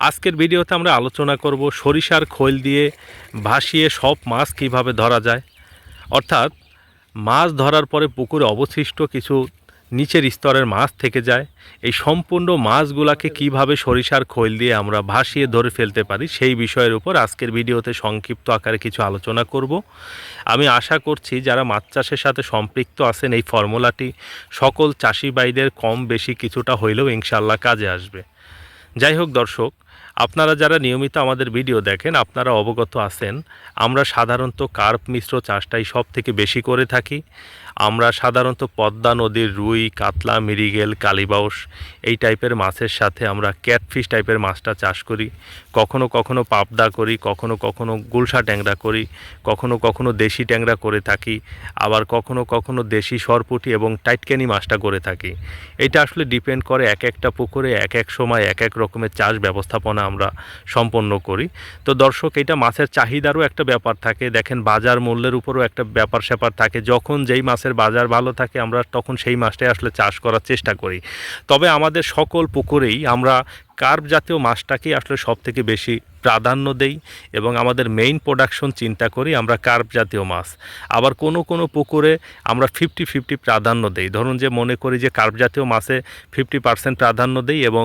আজকের ভিডিওতে আমরা আলোচনা করব সরিষার খোল দিয়ে ভাসিয়ে সব মাছ কীভাবে ধরা যায়। অর্থাৎ মাছ ধরার পরে পুকুরে অবশিষ্ট কিছু নিচের স্তরের মাছ থেকে যায়। এই সম্পূর্ণ মাছগুলাকে কীভাবে সরিষার খোল দিয়ে আমরা ভাসিয়ে ধরে ফেলতে পারি সেই বিষয়ের উপর আজকের ভিডিওতে সংক্ষিপ্ত আকারে কিছু আলোচনা করব। আমি আশা করছি যারা মাছ চাষের সাথে সম্পৃক্ত আছেন এই ফর্মুলাটি সকল চাষিবাইদের কম বেশি কিছুটা হইলেও ইনশাল্লাহ কাজে আসবে। যাই হোক দর্শক আপনারা যারা নিয়মিত আমাদের ভিডিও দেখেন, আপনারা অবগত আছেন, আমরা সাধারণত কার্প মিশ্র চাষটাই সব থেকে বেশি করে থাকি। আমরা সাধারণত পদ্মা নদীর রুই, কাতলা মিরিগেল কালিবাউস এই টাইপের মাছের সাথে আমরা ক্যাটফিশ টাইপের মাছটা চাষ করি। কখনো কখনো পাবদা করি, কখনো কখনো গুলশা ট্যাংরা করি, কখনো কখনো দেশি ট্যাংরা করে থাকি, আবার কখনো কখনো দেশি সরপুটি এবং টাইটকেনি মাছটা করে থাকি। এটা আসলে ডিপেন্ড করে এক একটা পুকুরে এক এক সময় এক এক রকমের চাষ ব্যবস্থাপনা আমরা সম্পন্ন করি। তো দর্শক, এটা মাছের চাহিদারও একটা ব্যাপার থাকে। দেখেন, বাজার মূল্যের উপরও একটা ব্যাপার স্যাপার থাকে। যখন যেই মাছের বাজার ভালো থাকে, আমরা তখন সেই মাছটাই আসলে চাষ করার চেষ্টা করি। তবে আমাদের সকল পুকুরেই আমরা কার্প জাতীয় মাছটাকেই আসলে সব থেকে বেশি প্রাধান্য দেই এবং আমাদের মেইন প্রোডাকশন চিন্তা করি আমরা কার্প জাতীয় মাছ। আবার কোনো কোনো পুকুরে আমরা ফিফটি ফিফটি প্রাধান্য দেই। ধরুন যে মনে করি যে কার্প জাতীয় মাছে ফিফটি পার্সেন্ট প্রাধান্য দেই এবং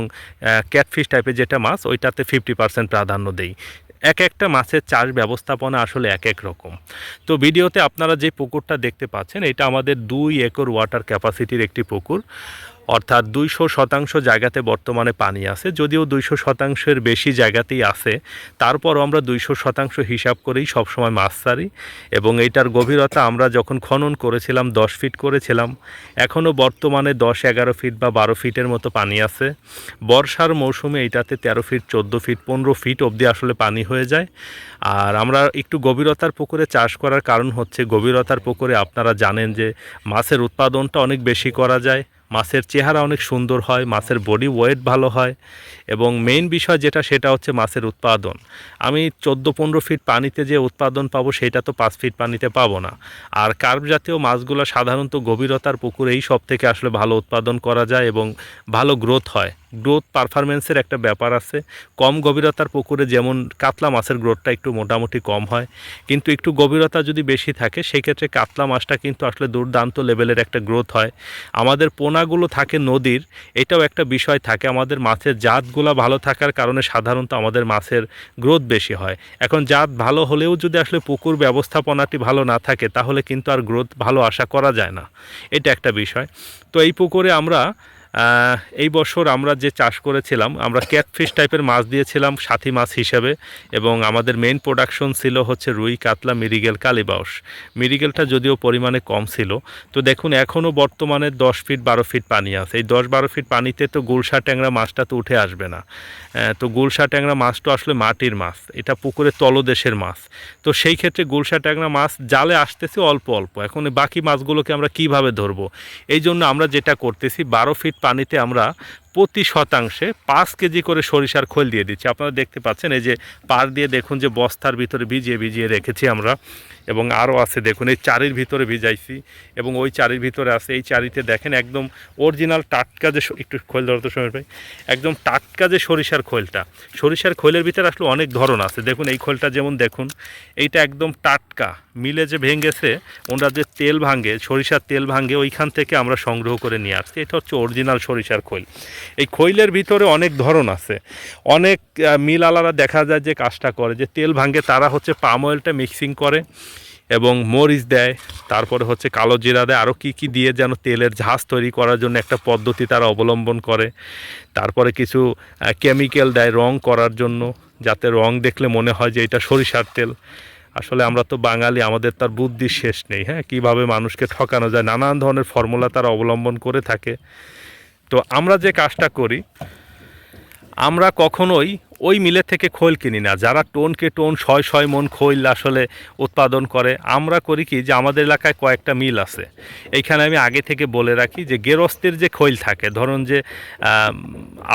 ক্যাটফিশ টাইপের যেটা মাছ, ওইটাতে ফিফটি পার্সেন্ট প্রাধান্য দেই। এক একটা মাছের চাষ ব্যবস্থাপনা আসলে এক এক রকম। তো ভিডিওতে আপনারা যে পুকুরটা দেখতে পাচ্ছেন, এটা আমাদের দুই একর ওয়াটার ক্যাপাসিটির একটি পুকুর। অর্থাৎ দুইশো শতাংশ জায়গাতে বর্তমানে পানি আছে, যদিও দুইশো শতাংশের বেশি জায়গাতেই আছে। তারপরও আমরা দুইশো শতাংশ হিসাব করেই সবসময় মাছ ছাড়ি এবং এইটার গভীরতা আমরা যখন খনন করেছিলাম, দশ ফিট করেছিলাম এখনও বর্তমানে দশ, এগারো ফিট বা বারো ফিটের মতো পানি আছে। বর্ষার মৌসুমে এইটাতে তেরো ফিট, চোদ্দ ফিট, পনেরো ফিট অবধি আসলে পানি হয়ে যায়। আর আমরা একটু গভীরতার পুকুরে চাষ করার কারণ হচ্ছে গভীরতার পুকুরে আপনারা জানেন যে মাছের উৎপাদনটা অনেক বেশি করা যায়। মাছের চেহারা অনেক সুন্দর হয় মাছের বডি ওয়েট ভালো হয় এবং মেইন বিষয় যেটা, সেটা হচ্ছে মাছের উৎপাদন। আমি চোদ্দ পনেরো ফিট পানিতে যে উৎপাদন পাবো, সেটা তো পাঁচ ফিট পানিতে পাবো না। আর কার্প জাতীয় মাছগুলো সাধারণত গভীরতার পুকুরেই সব থেকে আসলে ভালো উৎপাদন করা যায় এবং ভালো গ্রোথ হয়। গ্রোথ পারফরমেন্সের একটা ব্যাপার আছে। কম গভীরতার পুকুরে যেমন কাতলা মাছের গ্রোথটা একটু মোটামুটি কম হয়, কিন্তু একটু গভীরতা যদি বেশি থাকে, সেক্ষেত্রে কাতলা মাছটা কিন্তু আসলে দুর্দান্ত লেভেলের একটা গ্রোথ হয়। আমাদের পোনাগুলো থাকে নদীর, এটাও একটা বিষয় থাকে। আমাদের মাছের জাতগুলো ভালো থাকার কারণে সাধারণত আমাদের মাছের গ্রোথ বেশি হয়। এখন জাত ভালো হলেও যদি আসলে পুকুর ব্যবস্থাপনাটি ভালো না থাকে, তাহলে কিন্তু আর গ্রোথ ভালো আশা করা যায় না। এটা একটা বিষয়। তো এই পুকুরে আমরা এই বছর আমরা যে চাষ করেছিলাম, আমরা ক্যাটফিশ টাইপের মাছ দিয়েছিলাম, সাথী মাছ হিসেবে, এবং আমাদের মেইন প্রোডাকশন ছিল হচ্ছে রুই, কাতলা মিরিগেল কালিবাউস মিরিগেলটা যদিও পরিমাণে কম ছিল, তো দেখুন এখনও বর্তমানে দশ ফিট বারো ফিট পানি আছে। এই দশ, বারো ফিট পানিতে তো গুলশা ট্যাংরা মাছটা তো উঠে আসবে না। তো গুলশা ট্যাংরা মাছ তো আসলে মাটির মাছ, এটা পুকুরের তলদেশের মাছ। তো সেই ক্ষেত্রে গুলশা ট্যাংরা মাছ জালে আসতেছে অল্প অল্প। এখন বাকি মাছগুলোকে আমরা কীভাবে ধরবো? এই জন্য আমরা যেটা করতেছি, বারো ফিট পানিতে আমরা প্রতি শতাংশে পাঁচ কেজি করে সরিষার খোল দিয়ে দিচ্ছি। আপনারা দেখতে পাচ্ছেন, এই যে পার দিয়ে দেখুন যে বস্তার ভিতরে ভিজিয়ে ভিজিয়ে রেখেছি আমরা, এবং আরও আছে দেখুন, এই চারির ভিতরে ভিজাইছি, এবং ওই চারির ভিতরে আছে, এই চারিতে দেখেন একদম অরিজিনাল টাটকা যে একটু খোল ধরতে সময় পাই, একদম টাটকা যে সরিষার খোলটা, সরিষার খোলের ভিতরে আসলে অনেক ধরন আছে। দেখুন, এই খোলটা যেমন দেখুন, এইটা একদম টাটকা, মিলে যে ভেঙেছে ওনারা যে তেল ভাঙে, সরিষার তেল ভাঙে, ওইখান থেকে আমরা সংগ্রহ করে নিয়ে আসছি। এটা হচ্ছে অরিজিনাল সরিষার খৈল। এই খৈলের ভিতরে অনেক ধরন আছে। অনেক মিল আলারা দেখা যায় যে কাজটা করে, যে তেল ভাঙে, তারা হচ্ছে পাম অয়েলটা মিক্সিং করে এবং মরিচ দেয়, তারপরে হচ্ছে কালো জিরা দেয়। আরও কী কী দিয়ে যেন তেলের ঝাঁজ তৈরি করার জন্য একটা পদ্ধতি তারা অবলম্বন করে। তারপরে কিছু কেমিক্যাল দেয় রং করার জন্য, যাতে রং দেখলে মনে হয় যে এটা সরিষার তেল। আসলে আমরা তো বাঙালি, আমাদের তার বুদ্ধির শেষ নেই হ্যাঁ? কীভাবে মানুষকে ঠকানো যায়? নানান ধরনের ফর্মুলা তারা অবলম্বন করে থাকে। তো আমরা যে কাজটা করি আমরা কখনোই ওই মিলের থেকে খোল কিনি না। যারা টোনকে টোন ছয় ছয় মন খৈল আসলে উৎপাদন করে, আমরা করি কি যে আমাদের এলাকায় কয়েকটা মিল আছে। এইখানে আমি আগে থেকে বলে রাখি যে গেরস্তের যে খৈল থাকে, ধরুন যে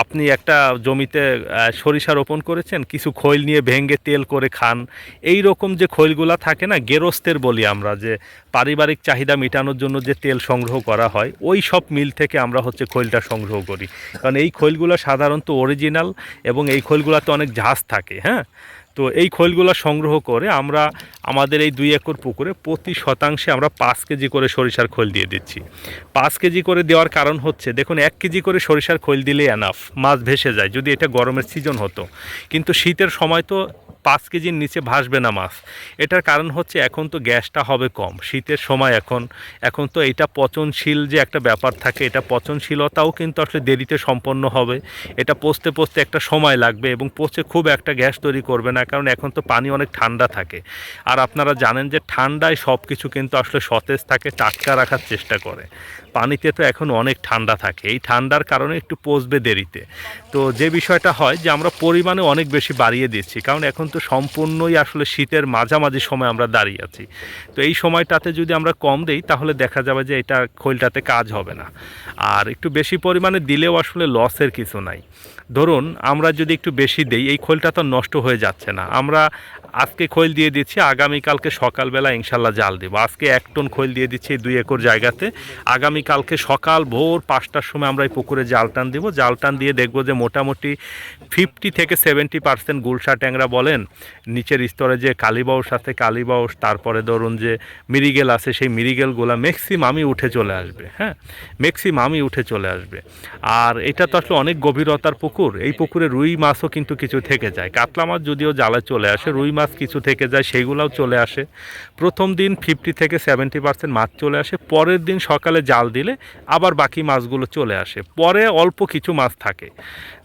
আপনি একটা জমিতে সরিষা রোপণ করেছেন, কিছু খৈল নিয়ে ভেঙে তেল করে খান, এই রকম যে খৈলগুলা থাকে না, গেরস্তের বলি আমরা যে পারিবারিক চাহিদা মেটানোর জন্য যে তেল সংগ্রহ করা হয়, ওই সব মিল থেকে আমরা হচ্ছে খৈলটা সংগ্রহ করি। কারণ এই খৈলগুলো সাধারণত অরিজিনাল এবং এই খৈলগুলোতে অনেক ঝাঁজ থাকে হ্যাঁ? তো এই খোলগুলো সংগ্রহ করে আমরা আমাদের এই দুই একর পুকুরে প্রতি শতাংশে আমরা পাঁচ কেজি করে সরিষার খোল দিয়ে দিচ্ছি। পাঁচ কেজি করে দেওয়ার কারণ হচ্ছে, দেখুন, এক কেজি করে সরিষার খোল দিলে অ্যানাফ মাছ ভেসে যায়, যদি এটা গরমের সিজন হতো। কিন্তু শীতের সময় তো পাঁচ কেজির নিচে ভাসবে না মাছ। এটার কারণ হচ্ছে এখন তো গ্যাসটা হবে কম। শীতের সময় এখন এখন তো এটা পচনশীল যে একটা ব্যাপার থাকে, এটা পচনশীলতাও কিন্তু আসলে দেরিতে সম্পন্ন হবে। এটা পচতে পচতে একটা সময় লাগবে এবং পচে খুব একটা গ্যাস তৈরি করবে না, কারণ এখন তো পানি অনেক ঠান্ডা থাকে। আর আপনারা জানেন যে ঠান্ডায় সব কিছু কিন্তু আসলে সতেজ থাকে, টাটকা রাখার চেষ্টা করে। পানিতে তো এখন অনেক ঠান্ডা থাকে। এই ঠান্ডার কারণে একটু পচবে দেরিতে। তো যে বিষয়টা হয় যে, আমরা পরিমাণে অনেক বেশি বাড়িয়ে দিচ্ছি, কারণ এখন তো সম্পূর্ণই আসলে শীতের মাঝামাঝি সময় আমরা দাঁড়িয়ে আছি। তো এই সময়টাতে যদি আমরা কম দেই, তাহলে দেখা যাবে যে, এটা খৈলটাতে কাজ হবে না। আর একটু বেশি পরিমাণে দিলেও আসলে লসের কিছু নাই। ধরুন, আমরা যদি একটু বেশি দেই, এই খোলটা তো নষ্ট হয়ে যাচ্ছে না। আমরা আজকে খোল দিয়ে দিচ্ছি, আগামীকালকে সকালবেলা ইনশাল্লাহ জাল দেবো। আজকে এক টন খোল দিয়ে দিচ্ছি দুই একর জায়গাতে। আগামীকালকে সকাল ভোর পাঁচটার সময় আমরা এই পুকুরে জাল টান দেবো। জাল টান দিয়ে দেখব যে মোটামুটি ফিফটি থেকে সেভেন্টি পার্সেন্ট গুলশা ট্যাংরা বলেন, নিচের স্তরে যে কালীবাউস আছে কালীবাউস তারপরে ধরুন যে মিরিগেল আছে, সেই মিরিগেলগুলো ম্যাক্সিমামই উঠে চলে আসবে হ্যাঁ? ম্যাক্সিমামই উঠে চলে আসবে। আর এটা তো আসলে অনেক গভীরতার পুকুর। এই পুকুরে রুই মাছও কিন্তু কিছু থেকে যায়। কাতলা মাছ যদিও জালে চলে আসে, রুই মাছ কিছু থেকে যায় সেইগুলোও চলে আসে। প্রথম দিন ফিফটি থেকে সেভেন্টি পার্সেন্ট মাছ চলে আসে, পরের দিন সকালে জাল দিলে আবার বাকি মাছগুলো চলে আসে। পরে অল্প কিছু মাছ থাকে।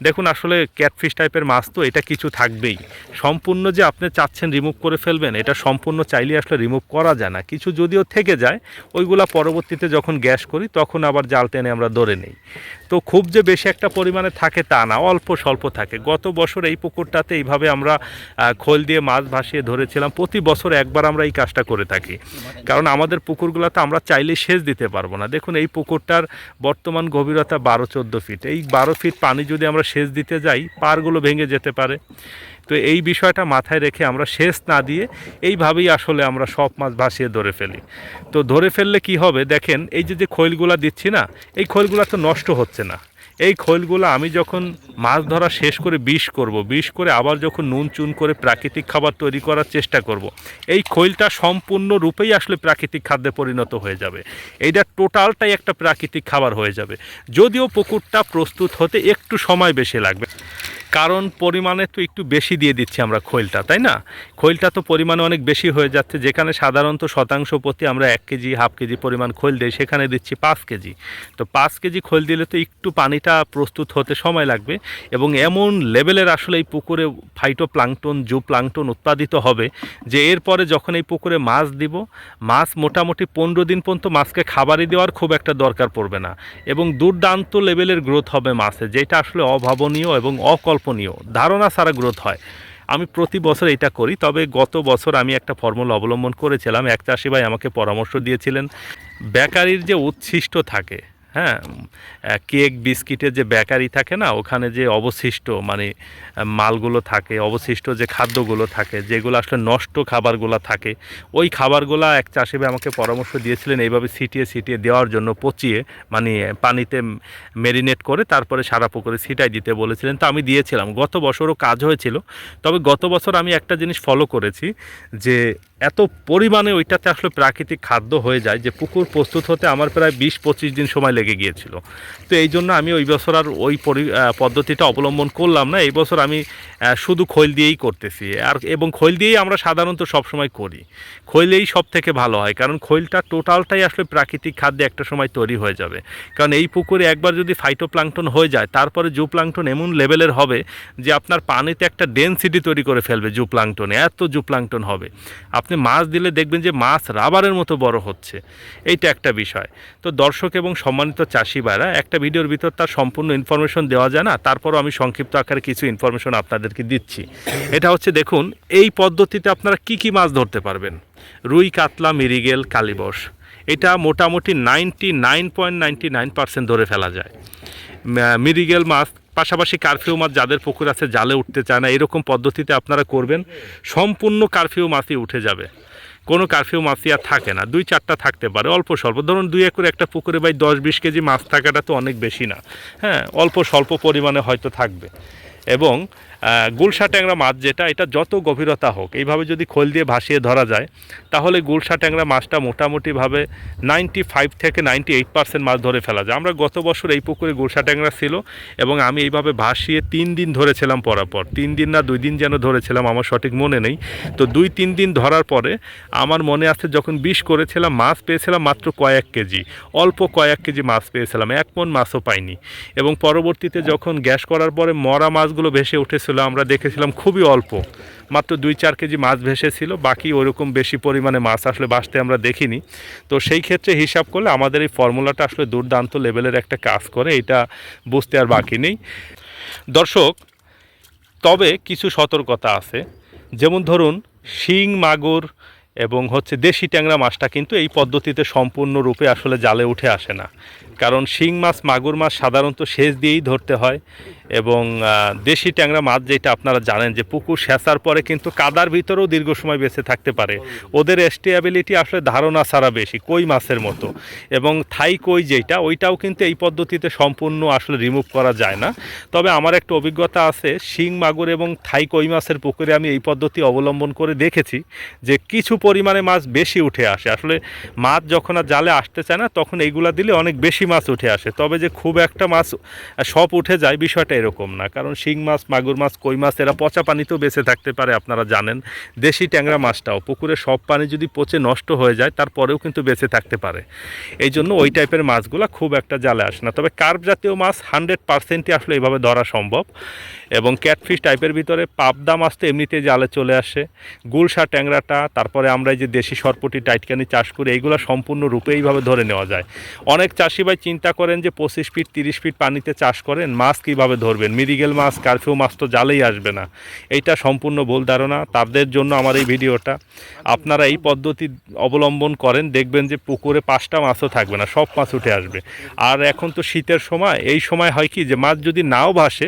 দেখুন, আসলে ক্যাটফিশ টাইপের মাছ তো এটা কিছু থাকবেই। সম্পূর্ণ যে আপনি চাচ্ছেন রিমুভ করে ফেলবেন, এটা সম্পূর্ণ চাইলে আসলে রিমুভ করা যায় না। কিছু যদিও থেকে যায়, ওইগুলা পরবর্তীতে যখন গ্যাস করি, তখন আবার জাল টেনে আমরা ধরে নেই। তো খুব যে বেশি একটা পরিমাণে থাকে তা না, অল্প স্বল্প থাকে। গত বছর এই পুকুরটাতে এইভাবে আমরা খোল দিয়ে মাছ ভাসিয়ে ধরেছিলাম। প্রতি বছর একবার আমরা এই কাজটা করে থাকি। কারণ আমাদের পুকুরগুলোতে আমরা চাইলে সেচ দিতে পারব না। দেখুন, এই পুকুরটার বর্তমান গভীরতা বারো চোদ্দ ফিট। এই বারো ফিট পানি যদি আমরা সেচ দিতে যাই, পারগুলো ভেঙে যেতে পারে। তো এই বিষয়টা মাথায় রেখে আমরা সেচ না দিয়ে এইভাবেই আসলে আমরা সব মাছ ভাসিয়ে ধরে ফেলি। তো ধরে ফেললে কি হবে? দেখেন, এই যে যে খৈলগুলা দিচ্ছি না, এই খৈলগুলা তো নষ্ট হচ্ছে না। এই খৈলগুলো আমি যখন মাছ ধরা শেষ করে বিষ করব, বিষ করে আবার যখন নুন, চুন করে প্রাকৃতিক খাবার তৈরি করার চেষ্টা করব। এই খৈলটা সম্পূর্ণ রূপেই আসলে প্রাকৃতিক খাদ্যে পরিণত হয়ে যাবে। এইটা টোটালটাই একটা প্রাকৃতিক খাবার হয়ে যাবে। যদিও পুকুরটা প্রস্তুত হতে একটু সময় বেশি লাগবে। কারণ পরিমাণে তো একটু বেশি দিয়ে দিচ্ছি আমরা খৈলটা, তাই না? খৈলটা তো পরিমাণে অনেক বেশি হয়ে যাচ্ছে, যেখানে সাধারণত শতাংশ প্রতি আমরা এক কেজি, হাফ কেজি পরিমাণ খৈল দিই, সেখানে দিচ্ছি পাঁচ কেজি। তো পাঁচ কেজি খৈল দিলে তো একটু পানিটা প্রস্তুত হতে সময় লাগবে এবং এমন লেভেলের আসলে এই পুকুরে ফাইটো প্লাংটন জু প্লাংটন উৎপাদিত হবে যে এরপরে যখন এই পুকুরে মাছ দিব, মাছ মোটামুটি পনেরো দিন পর্যন্ত মাছকে খাবারই দেওয়ার খুব একটা দরকার পড়বে না। এবং দুর্দান্ত লেভেলের গ্রোথ হবে মাছে, যেটা আসলে অভাবনীয় এবং অকল্পনীয় ধারণা সারা গ্রোথ হয়। আমি প্রতি বছর এটা করি, তবে গত বছর আমি একটা ফর্মুলা অবলম্বন করেছিলাম। এক চাষি ভাই আমাকে পরামর্শ দিয়েছিলেন, বেকারির যে উচ্ছিষ্ট থাকে হ্যাঁ কেক, বিস্কিটের যে বেকারি থাকে না, ওখানে যে অবশিষ্ট মানে মালগুলো থাকে, অবশিষ্ট যে খাদ্যগুলো থাকে, যেগুলো আসলে নষ্ট খাবারগুলো থাকে, ওই খাবারগুলো এক চাষি ভাই আমাকে পরামর্শ দিয়েছিলেন এইভাবে ছিটিয়ে ছিটিয়ে দেওয়ার জন্য পচিয়ে মানে পানিতে মেরিনেট করে তারপরে সারা পুকুরে ছিটাই দিতে বলেছিলেন। তো আমি দিয়েছিলাম। গত বছরও কাজ হয়েছিল। তবে গত বছর আমি একটা জিনিস ফলো করেছি যে এত পরিমাণে ওইটাতে আসলে প্রাকৃতিক খাদ্য হয়ে যায় যে পুকুর প্রস্তুত হতে আমার প্রায় বিশ পঁচিশ দিন সময় লেগে গিয়েছিল। তো এই জন্য আমি ওই বছর আর ওই পদ্ধতিটা অবলম্বন করলাম না। এই বছর আমি শুধু খৈল দিয়েই করতেছি। আর এবং খৈল দিয়েই আমরা সাধারণত সবসময় করি। খৈলেই সব থেকে ভালো হয়, কারণ খৈলটা টোটালটাই আসলে প্রাকৃতিক খাদ্যে একটা সময় তৈরি হয়ে যাবে। কারণ এই পুকুরে একবার যদি ফাইটোপ্লাংটন হয়ে যায়, তারপরে জু প্লাংটন এমন লেভেলের হবে যে আপনার পানিতে একটা ডেনসিটি তৈরি করে ফেলবে জু প্লাংটনে এত জু প্লাংটন হবে। আপনি মাছ দিলে দেখবেন যে মাছ রাবারের মতো বড় হচ্ছে। এইটা একটা বিষয়। তো দর্শক এবং সম্মানিত চাষি ভাইরা, একটা ভিডিওর ভিতর তার সম্পূর্ণ ইনফরমেশন দেওয়া যায় না। তারপরও আমি সংক্ষিপ্ত আকারে কিছু ইনফরমেশন আপনাদের আপনাদেরকে দিচ্ছি। এটা হচ্ছে দেখুন, এই পদ্ধতিতে আপনারা কি কি মাছ ধরতে পারবেন? রুই, কাতলা মিরিগেল কালিবস এটা মোটামুটি ninety nine point ninety nine percent ধরে ফেলা যায়। মিরিগেল মাছ, পাশাপাশি কারফিউ মাছ যাদের পুকুর আছে, জালে উঠতে চায় না, এরকম পদ্ধতিতে আপনারা করবেন। সম্পূর্ণ কারফিউ মাছই উঠে যাবে। কোনো কারফিউ মাছই আর থাকে না। দুই চারটা থাকতে পারে, অল্প স্বল্প। ধরুন দুই একর একটা পুকুরে ভাই দশ বিশ কেজি মাছ থাকাটা তো অনেক বেশি না। হ্যাঁ অল্প স্বল্প পরিমাণে হয়তো থাকবে। এবং গুলশা ট্যাংরা মাছ যেটা, এটা যত গভীরতা হোক, এইভাবে যদি খোল দিয়ে ভাসিয়ে ধরা যায়, তাহলে গুলশা ট্যাংরা মাছটা মোটামুটিভাবে নাইনটি ফাইভ থেকে নাইনটি এইট পার্সেন্ট মাছ ধরে ফেলা যায়। আমরা গত বছর এই পুকুরে গুলশা ট্যাংরা ছিল এবং আমি এইভাবে ভাসিয়ে তিন দিন ধরেছিলাম পরাপর। তিন দিন না দুই দিন যেন ধরেছিলাম, আমার সঠিক মনে নেই। তো দুই, তিন দিন ধরার পরে আমার মনে আছে যখন বিষ করেছিলাম, মাছ পেয়েছিলাম মাত্র কয়েক কেজি, অল্প কয়েক কেজি মাছ পেয়েছিলাম, এক মন মাছও পাইনি। এবং পরবর্তীতে যখন গ্যাস করার পরে মরা মাছগুলো ভেসে উঠেছিল আমরা দেখেছিলাম খুবই অল্প। মাত্র দুই চার কেজি মাছ ভেসেছিল, বাকি ওরকম বেশি পরিমাণে মাছ আসলে বাঁচতে আমরা দেখিনি। তো সেই ক্ষেত্রে হিসাব করলে আমাদের এই ফর্মুলাটা আসলে দুর্দান্ত লেভেলের একটা কাজ করে, এটা বুঝতে আর বাকি নেই। দর্শক, তবে কিছু সতর্কতা আছে। যেমন ধরুন, শিং, মাগুর এবং হচ্ছে দেশি ট্যাংরা মাছটা কিন্তু এই পদ্ধতিতে সম্পূর্ণরূপে আসলে জালে উঠে আসে না। কারণ শিং মাছ, মাগুর মাছ সাধারণত সেচ দিয়েই ধরতে হয় এবং দেশি ট্যাংরা মাছ যেটা আপনারা জানেন যে পুকুর সেচার পরে কিন্তু কাদার ভিতরেও দীর্ঘ সময় বেঁচে থাকতে পারে। ওদের স্টেবিলিটি আসলে ধারণা ছাড়া বেশি, কই মাছের মতো। এবং থাই কই যেটা, ওইটাও কিন্তু এই পদ্ধতিতে সম্পূর্ণ আসলে রিমুভ করা যায় না। তবে আমার একটা অভিজ্ঞতা আছে, শিং, মাগুর এবং থাই কই মাছের পুকুরে আমি এই পদ্ধতি অবলম্বন করে দেখেছি যে কিছু পরিমাণে মাছ বেশি উঠে আসে। আসলে মাছ যখন আর জালে আসতে চায় না, তখন এইগুলা দিলে অনেক বেশি মাছ উঠে আসে। তবে যে খুব একটা মাছ সব উঠে যায় বিষয়টা এরকম না। কারণ শিং মাছ, মাগুর মাছ, কই মাছ, এরা পচা পানিতেও বেঁচে থাকতে পারে আপনারা জানেন। দেশি ট্যাংরা মাছটাও, পুকুরে সব পানি যদি পচে নষ্ট হয়ে যায়, তারপরেও কিন্তু বেঁচে থাকতে পারে। এই জন্য ওই টাইপের মাছগুলো খুব একটা জালে আসে না। তবে কার্প জাতীয় মাছ হান্ড্রেড পার্সেন্টই আসলে এইভাবে ধরা সম্ভব। এবং ক্যাটফিশ টাইপের ভিতরে পাবদা মাছ তো এমনিতে জালে চলে আসে। গুলশা ট্যাংরাটা, তারপরে আমরা যে দেশি সরপটি, টাইটকানি চাষ করি, এইগুলো সম্পূর্ণ রূপে এইভাবে ধরে নেওয়া যায়। অনেক চাষি ভাই চিন্তা করেন যে পঁচিশ ফিট, তিরিশ ফিট পানিতে চাষ করেন, মাছ কীভাবে ধরবেন? মিরিগেল মাছ, কারফিউ মাছ তো জালেই আসবে না। এইটা সম্পূর্ণ ভুল ধারণা। তাদের জন্য আমার এই ভিডিওটা। আপনারা এই পদ্ধতি অবলম্বন করেন, দেখবেন যে পুকুরে পাঁচটা মাছও থাকবে না, সব মাছ উঠে আসবে। আর এখন তো শীতের সময়, এই সময় হয় কি যে মাছ যদি নাও ভাসে,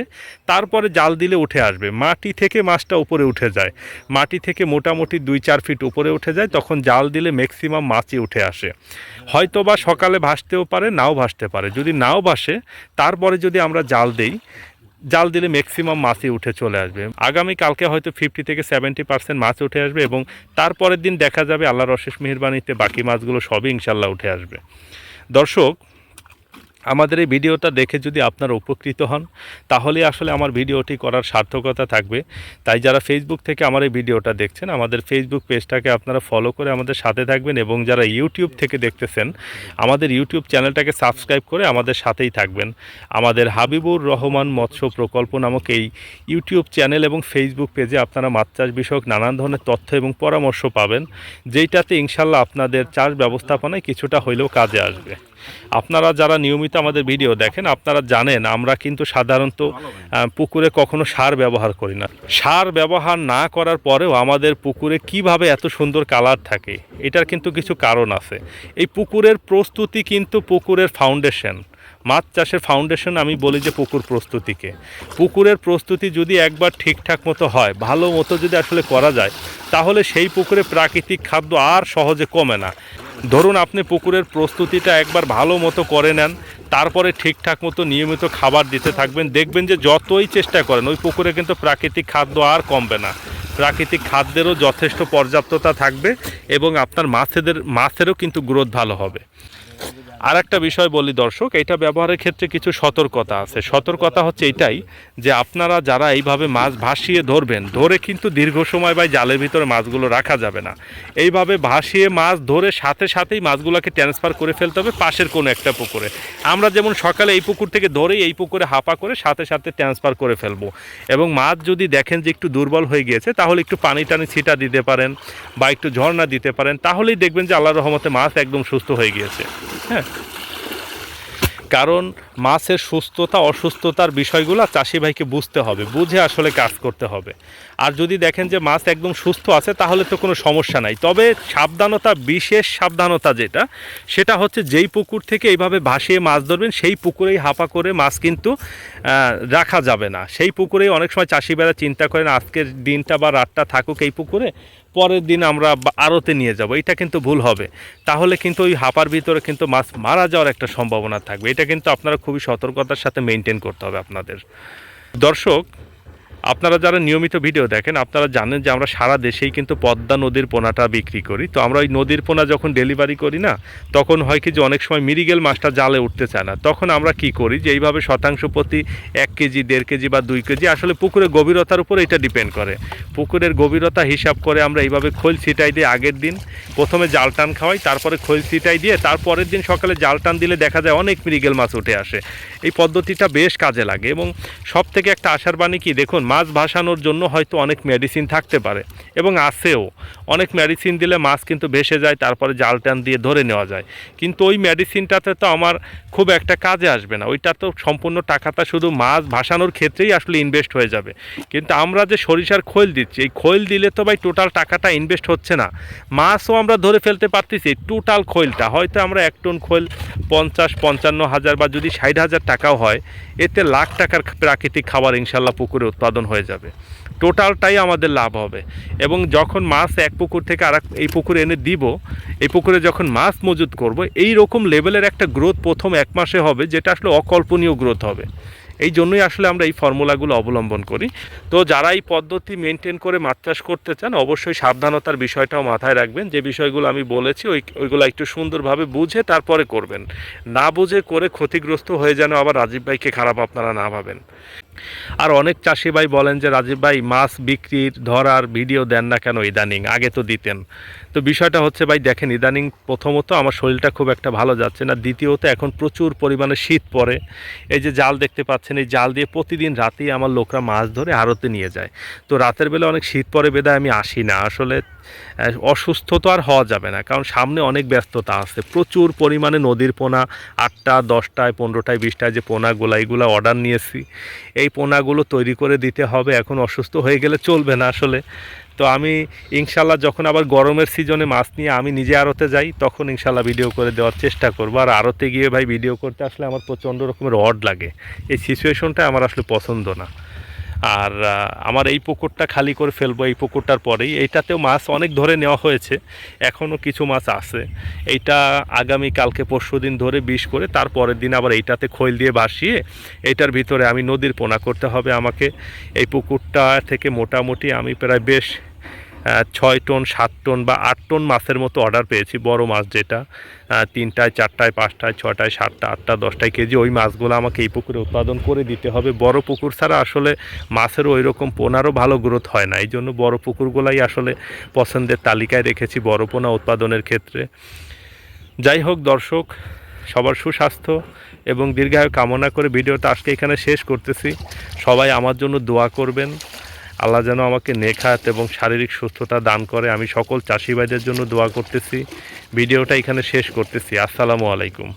তারপরে জাল দিলে উঠে আসবে। মাটি থেকে মাছটা উপরে উঠে যায়। মাটি থেকে মোটামুটি দুই, চার ফিট উপরে উঠে যায়, তখন জাল দিলে ম্যাক্সিমাম মাছই উঠে আসে। হয়তো বা সকালে ভাসতেও পারে, নাও ভাসতে পারে। যদি নাও ভাসে, তারপরে যদি আমরা জাল দেই, জাল দিলে ম্যাক্সিমাম মাছই উঠে চলে আসবে। আগামী কালকে হয়তো ফিফটি থেকে সেভেন্টি পার্সেন্ট মাছ উঠে আসবে এবং তারপরের দিন দেখা যাবে আল্লাহর অশেষ মেহরবানিতে বাকি মাছগুলো সবই ইনশাল্লাহ উঠে আসবে। দর্শক আমাদের এই ভিডিওটা দেখে যদি আপনারা উপকৃত হন, তাহলে আসলে আমার ভিডিওটি করার সার্থকতা থাকবে। তাই যারা ফেসবুক থেকে আমার এই ভিডিওটা দেখছেন, আমাদের ফেসবুক পেজটাকে আপনারা ফলো করে আমাদের সাথে থাকবেন এবং যারা ইউটিউব থেকে দেখতেছেন, আমাদের ইউটিউব চ্যানেলটাকে সাবস্ক্রাইব করে আমাদের সাথেই থাকবেন। আমাদের হাবিবুর রহমান মৎস্য প্রকল্প নামক এই ইউটিউব চ্যানেল এবং ফেসবুক পেজে আপনারা মাছ চাষ বিষয়ক নানান ধরনের তথ্য এবং পরামর্শ পাবেন, যেইটাতে ইনশাল্লাহ আপনাদের চাষ ব্যবস্থাপনায় কিছুটা হইলেও কাজে আসবে। আপনারা যারা নিয়মিত আমাদের ভিডিও দেখেন, আপনারা জানেন আমরা কিন্তু সাধারণত পুকুরে কখনো সার ব্যবহার করি না। সার ব্যবহার না করার পরেও আমাদের পুকুরে কীভাবে এত সুন্দর কালার থাকে, এটার কিন্তু কিছু কারণ আছে। এই পুকুরের প্রস্তুতি কিন্তু পুকুরের ফাউন্ডেশন মাছ চাষের ফাউন্ডেশন আমি বলি যে পুকুর প্রস্তুতিকে। পুকুরের প্রস্তুতি যদি একবার ঠিকঠাক মতো হয়, ভালো মতো যদি আসলে করা যায়, তাহলে সেই পুকুরে প্রাকৃতিক খাদ্য আর সহজে কমে না। ধরুন আপনি পুকুরের প্রস্তুতিটা একবার ভালো মতো করে নেন, তারপরে ঠিকঠাক মতো নিয়মিত খাবার দিতে থাকবেন, দেখবেন যে যতই চেষ্টা করেন, ওই পুকুরে কিন্তু প্রাকৃতিক খাদ্য আর কমবে না। প্রাকৃতিক খাদ্যেরও যথেষ্ট পর্যাপ্ততা থাকবে এবং আপনার মাছেদের, মাছেরও কিন্তু গ্রোথ ভালো হবে। আর একটা বিষয় বলি দর্শক, এটা ব্যবহারের ক্ষেত্রে কিছু সতর্কতা আছে। সতর্কতা হচ্ছে এটাই যে আপনারা যারা এইভাবে মাছ ভাসিয়ে ধরবেন, ধরে কিন্তু দীর্ঘ সময় বা জালের ভিতরে মাছগুলো রাখা যাবে না। এইভাবে ভাসিয়ে মাছ ধরে সাথে সাথেই মাছগুলোকে ট্রান্সফার করে ফেলতে হবে পাশের কোনো একটা পুকুরে। আমরা যেমন সকালে এই পুকুর থেকে ধরেই এই পুকুরে হাঁপা করে সাথে সাথে ট্রান্সফার করে ফেলব। এবং মাছ যদি দেখেন যে একটু দুর্বল হয়ে গিয়েছে, তাহলে একটু পানি টানি ছিটা দিতে পারেন বা একটু ঝর্ণা দিতে পারেন, তাহলেই দেখবেন যে আল্লাহর রহমতে মাছ একদম সুস্থ হয়ে গিয়েছে। হ্যাঁ। কারণ মাছের সুস্থতা, অসুস্থতার বিষয়গুলো চাষি ভাইকে বুঝতে হবে, বুঝে আসলে কাজ করতে হবে। আর যদি দেখেন যে মাছ একদম সুস্থ আছে, তাহলে তো কোনো সমস্যা নাই। তবে সাবধানতা, বিশেষ সাবধানতা যেটা, সেটা হচ্ছে যেই পুকুর থেকে এইভাবে ভাসিয়ে মাছ ধরবেন, সেই পুকুরেই হাপা করে মাছ কিন্তু রাখা যাবে না। সেই পুকুরেই অনেক সময় চাষি ভাইরা চিন্তা করেন, আজকের দিনটা বা রাতটা থাকুক এই পুকুরে পরের দিন আমরা আড়তে নিয়ে যাব, এটা কিন্তু ভুল হবে। তাহলে কিন্তু ওই হাঁপার ভিতরে কিন্তু মাছ মারা যাওয়ার একটা সম্ভাবনা থাকবে। এটা কিন্তু আপনারা খুবই সতর্কতার সাথে মেনটেন করতে হবে আপনাদের। দর্শক আপনারা যারা নিয়মিত ভিডিও দেখেন, আপনারা জানেন যে আমরা সারা দেশেই কিন্তু পদ্মা নদীর পোনাটা বিক্রি করি। তো আমরা ওই নদীর পোনা যখন ডেলিভারি করি না, তখন হয় কি যে অনেক সময় মিরিগেল মাছটা জালে উঠতে চায় না। তখন আমরা কি করি যে এইভাবে শতাংশ প্রতি এক কেজি, দেড় কেজি বা দুই কেজি, আসলে পুকুরের গভীরতার উপর এটা ডিপেন্ড করে। পুকুরের গভীরতা হিসাব করে আমরা এইভাবে খোল ছিটাই দিয়ে আগের দিন। প্রথমে জাল টান খাওয়াই, তারপরে খোল ছিটাই দিয়ে, তারপরের দিন সকালে জাল টান দিলে দেখা যায় অনেক মিরিগেল মাছ উঠে আসে। এই পদ্ধতিটা বেশ কাজে লাগে এবং সব থেকে একটা আশার বাণী কি, দেখুন মাছ ভাসানোর জন্য হয়তো অনেক মেডিসিন থাকতে পারে এবং আছেও অনেক মেডিসিন দিলে মাছ কিন্তু ভেসে যায়, তারপরে জাল টান দিয়ে ধরে নেওয়া যায়। কিন্তু ওই মেডিসিনটাতে তো আমার খুব একটা কাজে আসবে না। ওইটা তো সম্পূর্ণ টাকাটা শুধু মাছ ভাসানোর ক্ষেত্রেই আসলে ইনভেস্ট হয়ে যাবে। কিন্তু আমরা যে সরিষার খোল দিচ্ছি, এই খোল দিলে তো ভাই টোটাল টাকাটা ইনভেস্ট হচ্ছে না। মাছও আমরা ধরে ফেলতে পারতেছি টোটাল খোলটা। হয়তো আমরা এক টন খোল পঞ্চাশ, পঞ্চান্ন হাজার বা যদি ষাট হাজার টাকাও হয়, এতে লাখ টাকার প্রাকৃতিক খাবার ইনশাল্লাহ পুকুরে উৎপাদন হয়ে যাবে। টোটালটাই আমাদের লাভ হবে। এবং যখন মাছ এক পুকুর থেকে আর এই পুকুরে এনে দিব, এই পুকুরে যখন মাছ মজুত করব, এই রকম লেভেলের একটা গ্রোথ প্রথম এক মাসে হবে, যেটা আসলে অকল্পনীয় গ্রোথ হবে। এই জন্যই আসলে আমরা এই ফর্মুলাগুলো অবলম্বন করি। তো যারা এই পদ্ধতি মেনটেন করে মাছ চাষ করতে চান, অবশ্যই সাবধানতার বিষয়টাও মাথায় রাখবেন। যে বিষয়গুলো আমি বলেছি, ওই, ওইগুলো একটু সুন্দরভাবে বুঝে তারপরে করবেন। না বুঝে করে ক্ষতিগ্রস্ত হয়ে যেন আবার রাজীব ভাইকে খারাপ আপনারা না ভাবেন। আর অনেক চাষি ভাই বলেন যে, রাজীব ভাই, মাছ বিক্রির ধরার ভিডিও দেন না কেন ইদানিং? আগে তো দিতেন। তো বিষয়টা হচ্ছে, ভাই, দেখেন, ইদানিং প্রথমত আমার শরীরটা খুব একটা ভালো যাচ্ছে না। দ্বিতীয়ত, এখন প্রচুর পরিমাণে শীত পড়ে। এই যে জাল দেখতে পাচ্ছেন, এই জাল দিয়ে প্রতিদিন রাতেই আমার লোকরা মাছ ধরে আড়তে নিয়ে যায়। তো রাতের বেলা অনেক শীত পড়ে, বেদায় আমি আসি না। আসলে অসুস্থ তো আর হওয়া যাবে না, কারণ সামনে অনেক ব্যস্ততা আছে। প্রচুর পরিমাণে নদীর পোনা আটটা দশটায়, পনেরোটায়, বিশটায় যে পোনাগুলো এইগুলো অর্ডার নিয়েছি। এই পোনাগুলো তৈরি করে দিতে হবে, এখন অসুস্থ হয়ে গেলে চলবে না আসলে। তো আমি ইনশাল্লাহ যখন আবার গরমের সিজনে মাছ নিয়ে আমি নিজে আরতে যাই, তখন ইনশাল্লাহ ভিডিও করে দেওয়ার চেষ্টা করব। আর আড়তে গিয়ে ভাই ভিডিও করতে আসলে আমার প্রচণ্ড রকমের অড লাগে। এই সিচুয়েশনটা আমার আসলে পছন্দ না। আর আমার এই পুকুরটা খালি করে ফেলব এই পুকুরটার পরেই। এইটাতেও মাছ অনেক ধরে নেওয়া হয়েছে, এখনও কিছু মাছ আছে। এইটা আগামী কালকে পরশু দিন ধরে বিষ করে তারপরের দিন আবার এইটাতে খৈল দিয়ে ভাসিয়ে এইটার ভিতরে আমি নদীর পোনা করতে হবে। আমাকে এই পুকুরটা থেকে মোটামুটি আমি প্রায় বেশ ছয় টন, সাত টন বা আট টন মাছের মতো অর্ডার পেয়েছি, বড় মাছ যেটা। তিনটায়, চারটায়, পাঁচটায়, ছটায় সাতটা আটটা দশটায় কেজি। ওই মাছগুলো আমাকে এই পুকুরে উৎপাদন করে দিতে হবে। বড় পুকুর ছাড়া আসলে মাছেরও ওই রকম পোনারও ভালো গ্রোথ হয় না। এই জন্য বড় পুকুরগুলাই আসলে পছন্দের তালিকায় রেখেছি বড় পোনা উৎপাদনের ক্ষেত্রে। যাই হোক দর্শক, সবার সুস্বাস্থ্য এবং দীর্ঘায়ু কামনা করে ভিডিওটা আজকে এখানে শেষ করতেছি। সবাই আমার জন্য দোয়া করবেন। আল্লাহ যেন আমাকে নেখাত এবং শারীরিক সুস্থতা দান করে। আমি সকল চাষি ভাইদের জন্য দোয়া করতেছি। ভিডিওটা এখানে শেষ করতেছি। আসসালামু আলাইকুম।